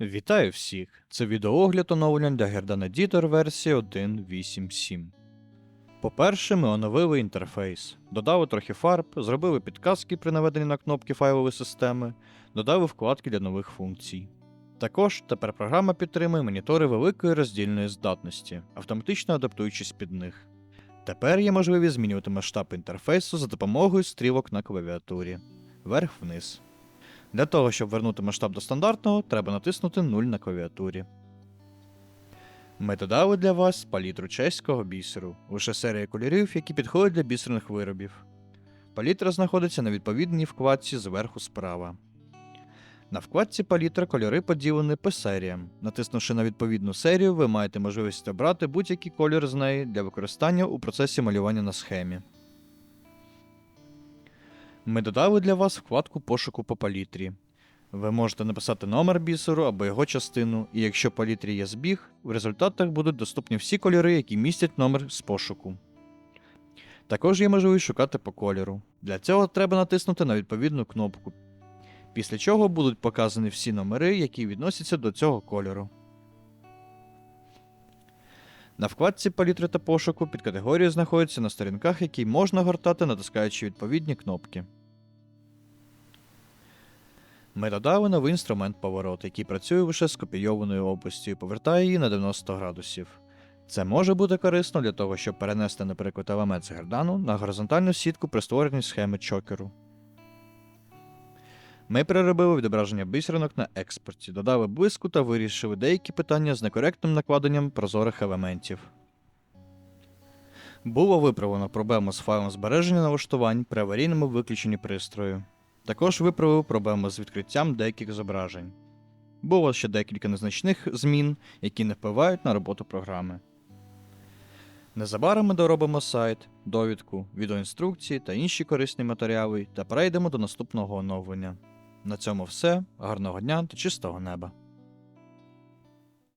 Вітаю всіх! Це відеоогляд оновлення для Gerdana Editor версії 1.8.7. По-перше, ми оновили інтерфейс, додали трохи фарб, зробили підказки при наведенні на кнопки файлової системи, додали вкладки для нових функцій. Також тепер програма підтримує монітори великої роздільної здатності, автоматично адаптуючись під них. Тепер є можливість змінювати масштаб інтерфейсу за допомогою стрілок на клавіатурі вверх-вниз. Для того, щоб вернути масштаб до стандартного, треба натиснути 0 на клавіатурі. Ми додали для вас палітру чеського бісеру, лише серія кольорів, які підходять для бісерних виробів. Палітра знаходиться на відповідній вкладці зверху справа. На вкладці палітра кольори поділені по серіям. Натиснувши на відповідну серію, ви маєте можливість обрати будь-який кольор з неї для використання у процесі малювання на схемі. Ми додали для вас вкладку пошуку по палітрі. Ви можете написати номер бісеру або його частину, і якщо палітрі є збіг, в результатах будуть доступні всі кольори, які містять номер з пошуку. Також є можливість шукати по кольору. Для цього треба натиснути на відповідну кнопку, після чого будуть показані всі номери, які відносяться до цього кольору. На вкладці палітри та пошуку під категорією знаходяться на сторінках, які можна гортати, натискаючи відповідні кнопки. Ми додали новий інструмент поворот, який працює лише з копійованою областю і повертає її на 90 градусів. Це може бути корисно для того, щоб перенести, наприклад, елемент з гердану на горизонтальну сітку при створенні схеми чокеру. Ми переробили відображення бисеринок на експорті, додали блиску та вирішили деякі питання з некоректним накладенням прозорих елементів. Було виправлено проблему з файлом збереження налаштувань при аварійному виключенні пристрою. Також виправив проблему з відкриттям деяких зображень. Було ще декілька незначних змін, які не впливають на роботу програми. Незабаром ми доробимо сайт, довідку, відеоінструкції та інші корисні матеріали та перейдемо до наступного оновлення. На цьому все. Гарного дня та чистого неба!